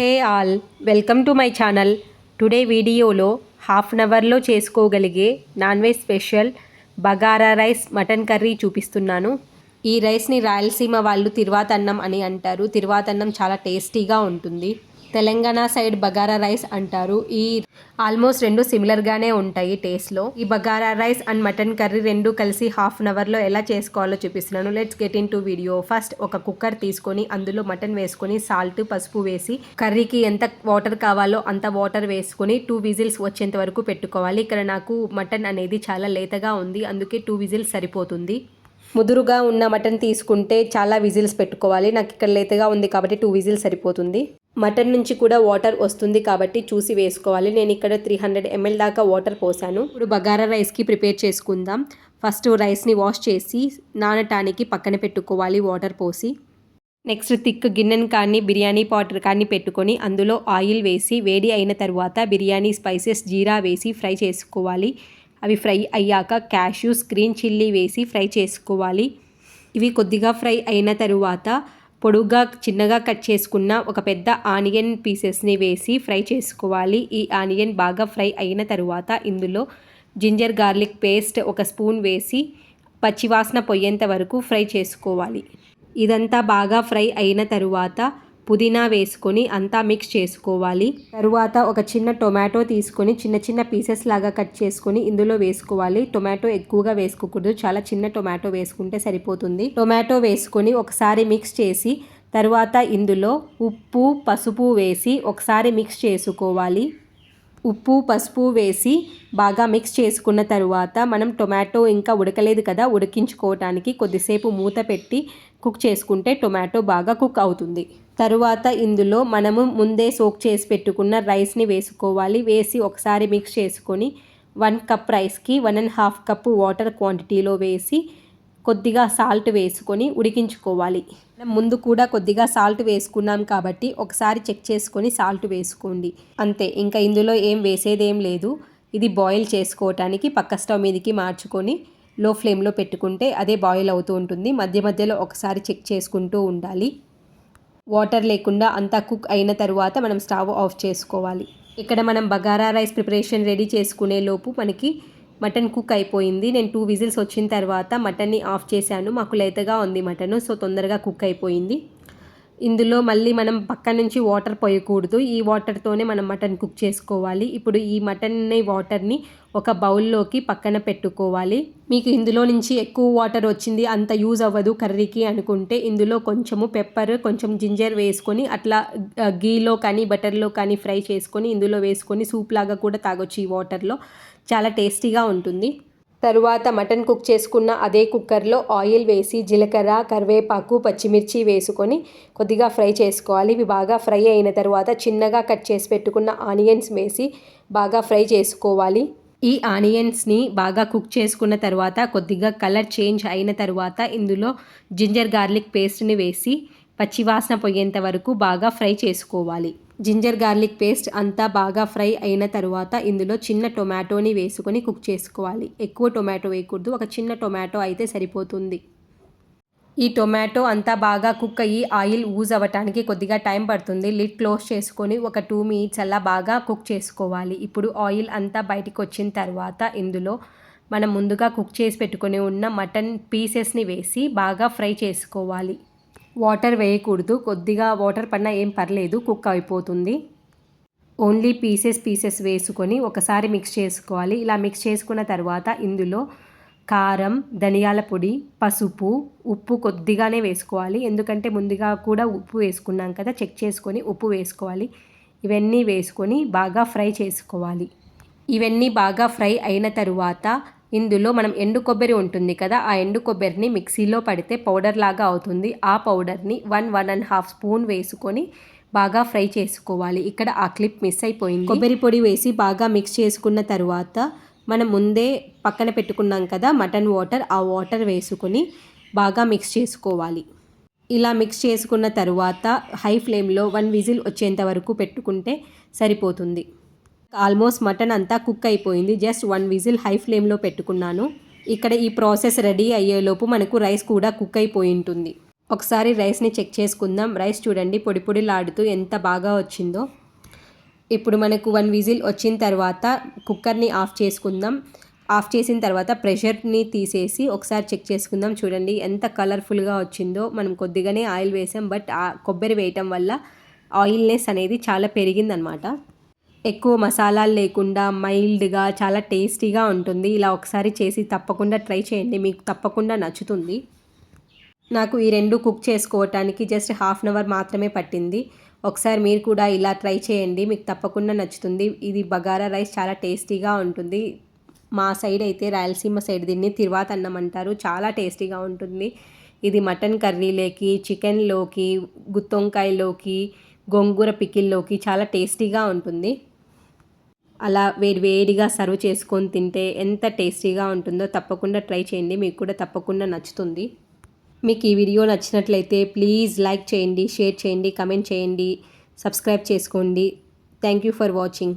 Hey all welcome to my channel. Today వీడియోలో half an అవర్లో చేసుకోగలిగే non veg special bagara rice mutton curry చూపిస్తున్నాను. ఈ రైస్ని రాయలసీమ వాళ్ళు తిరువాతన్నం అని అంటారు. తిరువాతన్నం చాలా టేస్టీగా ఉంటుంది. తెలంగాణ సైడ్ బగారా రైస్ అంటారు. ఈ ఆల్మోస్ట్ రెండు సిమిలర్గానే ఉంటాయి టేస్ట్లో ఈ bagara rice and mutton curry రెండు కలిసి హాఫ్ అన్ అవర్లో ఎలా చేసుకోవాలో చూపిస్తున్నాను. Let's get into video first ఒక కుక్కర్ తీసుకొని అందులో మటన్ వేసుకొని సాల్ట్ పసుపు వేసి కర్రీకి ఎంత వాటర్ కావాలో అంత వాటర్ వేసుకొని టూ విజిల్స్ వచ్చేంత వరకు పెట్టుకోవాలి. ఇక్కడ నాకు మటన్ అనేది చాలా లేతగా ఉంది. అందుకే టూ విజిల్స్ సరిపోతుంది. ముదురుగా ఉన్న మటన్ తీసుకుంటే చాలా విజిల్స్ పెట్టుకోవాలి. నాకు ఇక్కడ లేతగా ఉంది కాబట్టి టూ విజిల్స్ సరిపోతుంది. మటన్ నుంచి కూడా వాటర్ వస్తుంది కాబట్టి చూసి వేసుకోవాలి. నేను ఇక్కడ త్రీ హండ్రెడ్ ఎంఎల్ దాకా వాటర్ పోసాను. ఇప్పుడు బగారా రైస్కి ప్రిపేర్ చేసుకుందాం. ఫస్ట్ రైస్ని వాష్ చేసి నానటానికి పక్కన పెట్టుకోవాలి వాటర్ పోసి. నెక్స్ట్ థిక్ గిన్నెను కానీ బిర్యానీ పాటర్ కానీ పెట్టుకొని అందులో ఆయిల్ వేసి వేడి అయిన తర్వాత బిర్యానీ స్పైసెస్ జీరా వేసి ఫ్రై చేసుకోవాలి. అవి ఫ్రై అయ్యాక క్యాష్యూస్ గ్రీన్ చిల్లీ వేసి ఫ్రై చేసుకోవాలి. ఇవి కొద్దిగా ఫ్రై అయిన తరువాత పొడుగ్గా చిన్నగా కట్ చేసుకున్న ఒక పెద్ద ఆనియన్ పీసెస్ని వేసి ఫ్రై చేసుకోవాలి. ఈ ఆనియన్ బాగా ఫ్రై అయిన తరువాత ఇందులో జింజర్ గార్లిక్ పేస్ట్ ఒక స్పూన్ వేసి పచ్చివాసన పొయ్యేంత వరకు ఫ్రై చేసుకోవాలి. ఇదంతా బాగా ఫ్రై అయిన తరువాత పుదీనా వేసుకొని అంతా మిక్స్ చేసుకోవాలి. తరువాత ఒక చిన్న టొమాటో తీసుకొని చిన్న చిన్న పీసెస్ లాగా కట్ చేసుకొని ఇందులో వేసుకోవాలి. టొమాటో ఎక్కువగా వేసుకోకూడదు. చాలా చిన్న టొమాటో వేసుకుంటే సరిపోతుంది. టొమాటో వేసుకొని ఒకసారి మిక్స్ చేసి తరువాత ఇందులో ఉప్పు పసుపు వేసి ఒకసారి మిక్స్ చేసుకోవాలి. ఉప్పు పసుపు వేసి బాగా మిక్స్ చేసుకున్న తరువాత మనం టొమాటో ఇంకా ఉడకలేదు కదా ఉడికించుకోవటానికి కొద్దిసేపు మూత పెట్టి కుక్ చేసుకుంటే టొమాటో బాగా కుక్ అవుతుంది. తరువాత ఇందులో మనము ముందే సోక్ చేసి పెట్టుకున్న రైస్ని వేసుకోవాలి. వేసి ఒకసారి మిక్స్ చేసుకొని వన్ కప్ రైస్కి one and half cup water క్వాంటిటీలో వేసి కొద్దిగా సాల్ట్ వేసుకొని ఉడికించుకోవాలి. ముందు కూడా కొద్దిగా సాల్ట్ వేసుకున్నాం కాబట్టి ఒకసారి చెక్ చేసుకొని సాల్ట్ వేసుకోండి. అంతే ఇంకా ఇందులో ఏం వేసేదేం లేదు. ఇది బాయిల్ చేసుకోవటానికి పక్క స్టవ్ మీదకి మార్చుకొని లో ఫ్లేమ్లో పెట్టుకుంటే అదే బాయిల్ అవుతూ ఉంటుంది. మధ్య మధ్యలో ఒకసారి చెక్ చేసుకుంటూ ఉండాలి. వాటర్ లేకుండా అంతా కుక్ అయిన తర్వాత మనం స్టవ్ ఆఫ్ చేసుకోవాలి. ఇక్కడ మనం బగారా రైస్ ప్రిపరేషన్ రెడీ చేసుకునే లోపు మనకి మటన్ కుక్ అయిపోయింది. నేను టూ విజిల్స్ వచ్చిన తర్వాత మటన్ని ఆఫ్ చేశాను. మాకు లేతగా ఉంది మటన్ సో తొందరగా కుక్ అయిపోయింది. ఇందులో మళ్ళీ మనం పక్క నుంచి వాటర్ పోయకూడదు. ఈ వాటర్తోనే మనం మటన్ కుక్ చేసుకోవాలి. ఇప్పుడు ఈ మటన్ వాటర్ని ఒక బౌల్లోకి పక్కన పెట్టుకోవాలి. మీకు ఇందులో నుంచి ఎక్కువ వాటర్ వచ్చింది అంత యూజ్ అవ్వదు కర్రీకి అనుకుంటే. ఇందులో కొంచెము పెప్పర్ కొంచెం జింజర్ వేసుకొని అట్లా గీలో కానీ బటర్లో కానీ ఫ్రై చేసుకొని ఇందులో వేసుకొని సూప్ లాగా కూడా తాగొచ్చు ఈ వాటర్లో. చాలా టేస్టీగా ఉంటుంది. తరువాత మటన్ కుక్ చేసుకున్న అదే కుక్కర్లో ఆయిల్ వేసి జీలకర్ర కరివేపాకు పచ్చిమిర్చి వేసుకొని కొద్దిగా ఫ్రై చేసుకోవాలి. ఇవి బాగా ఫ్రై అయిన తర్వాత చిన్నగా కట్ చేసి పెట్టుకున్న ఆనియన్స్ వేసి బాగా ఫ్రై చేసుకోవాలి. ఈ ఆనియన్స్ని బాగా కుక్ చేసుకున్న తర్వాత కొద్దిగా కలర్ చేంజ్ అయిన తర్వాత ఇందులో జింజర్ గార్లిక్ పేస్ట్ని వేసి పచ్చివాసన పోయేంత వరకు బాగా ఫ్రై చేసుకోవాలి. జింజర్ గార్లిక్ పేస్ట్ అంతా బాగా ఫ్రై అయిన తర్వాత ఇందులో చిన్న టొమాటోని వేసుకొని కుక్ చేసుకోవాలి. ఎక్కువ టొమాటో వేయకూడదు. ఒక చిన్న టొమాటో అయితే సరిపోతుంది. ఈ టొమాటో అంతా బాగా కుక్ అయ్యి ఆయిల్ ఊజ్ అవ్వటానికి కొద్దిగా టైం పడుతుంది. లిడ్ క్లోజ్ చేసుకొని ఒక టూ మినిట్స్ అలా బాగా కుక్ చేసుకోవాలి. ఇప్పుడు ఆయిల్ అంతా బయటికి వచ్చిన తర్వాత ఇందులో మనం ముందుగా కుక్ చేసి పెట్టుకొని ఉన్న మటన్ పీసెస్ని వేసి బాగా ఫ్రై చేసుకోవాలి. వాటర్ వేయకూడదు. కొద్దిగా వాటర్ పడినా ఏం పర్లేదు. కుక్ అయిపోతుంది. ఓన్లీ పీసెస్ పీసెస్ వేసుకొని ఒకసారి మిక్స్ చేసుకోవాలి. ఇలా మిక్స్ చేసుకున్న తర్వాత ఇందులో కారం ధనియాల పొడి పసుపు ఉప్పు కొద్దిగానే వేసుకోవాలి. ఎందుకంటే ముందుగా కూడా ఉప్పు వేసుకున్నాం కదా చెక్ చేసుకొని ఉప్పు వేసుకోవాలి. ఇవన్నీ వేసుకొని బాగా ఫ్రై చేసుకోవాలి. ఇవన్నీ బాగా ఫ్రై అయిన తరువాత ఇందులో మనం ఎండు కొబ్బరి ఉంటుంది కదా ఆ ఎండు కొబ్బరిని మిక్సీలో పడితే పౌడర్ లాగా అవుతుంది. ఆ పౌడర్ని one one and half spoon వేసుకొని బాగా ఫ్రై చేసుకోవాలి. ఇక్కడ ఆ క్లిప్ మిస్ అయిపోయింది. కొబ్బరి పొడి వేసి బాగా మిక్స్ చేసుకున్న తర్వాత మనం ముందే పక్కన పెట్టుకున్నాం కదా మటన్ వాటర్ ఆ వాటర్ వేసుకొని బాగా మిక్స్ చేసుకోవాలి. ఇలా మిక్స్ చేసుకున్న తర్వాత హై ఫ్లేమ్లో వన్ విజిల్ వచ్చేంత వరకు పెట్టుకుంటే సరిపోతుంది. ఆల్మోస్ట్ మటన్ అంతా కుక్ అయిపోయింది. జస్ట్ వన్ విజిల్ హై ఫ్లేమ్లో పెట్టుకున్నాను. ఇక్కడ ఈ ప్రాసెస్ రెడీ అయ్యేలోపు మనకు రైస్ కూడా కుక్ అయిపోయి ఉంటుంది. ఒకసారి రైస్ని చెక్ చేసుకుందాం. రైస్ చూడండి పొడి పొడిలాడుతూ ఎంత బాగా వచ్చిందో. ఇప్పుడు మనకు వన్ విజిల్ వచ్చిన తర్వాత కుక్కర్ని ఆఫ్ చేసుకుందాం. ఆఫ్ చేసిన తర్వాత ప్రెషర్ని తీసేసి ఒకసారి చెక్ చేసుకుందాం. చూడండి ఎంత కలర్ఫుల్గా వచ్చిందో. మనం కొద్దిగానే ఆయిల్ వేసాం బట్ ఆ కొబ్బరి వేయటం వల్ల ఆయిల్నెస్ అనేది చాలా పెరిగిందనమాట. ఎక్కువ మసాలాలు లేకుండా మైల్డ్గా చాలా టేస్టీగా ఉంటుంది. ఇలా ఒకసారి చేసి తప్పకుండా ట్రై చేయండి. మీకు తప్పకుండా నచ్చుతుంది. నాకు ఈ రెండు కుక్ చేసుకోవటానికి జస్ట్ హాఫ్ అన్ అవర్ మాత్రమే పట్టింది. ఒకసారి మీరు కూడా ఇలా ట్రై చేయండి. మీకు తప్పకుండా నచ్చుతుంది. ఇది బగారా రైస్ చాలా టేస్టీగా ఉంటుంది. మా సైడ్ అయితే రాయలసీమ సైడ్ దీన్ని తిరువాత అన్నం అంటారు. చాలా టేస్టీగా ఉంటుంది. ఇది మటన్ కర్రీలోకి చికెన్లోకి గుత్తొంకాయలోకి గోంగూర పికిల్లోకి చాలా టేస్టీగా ఉంటుంది. అలా వేడి వేడిగా సర్వ్ చేసుకొని తింటే ఎంత టేస్టీగా ఉంటుందో తప్పకుండా ట్రై చేయండి. మీకు కూడా తప్పకుండా నచ్చుతుంది. మీకు ఈ వీడియో నచ్చినట్లయితే ప్లీజ్ లైక్ చేయండి షేర్ చేయండి కమెంట్ చేయండి సబ్స్క్రైబ్ చేసుకోండి. Thank you for watching.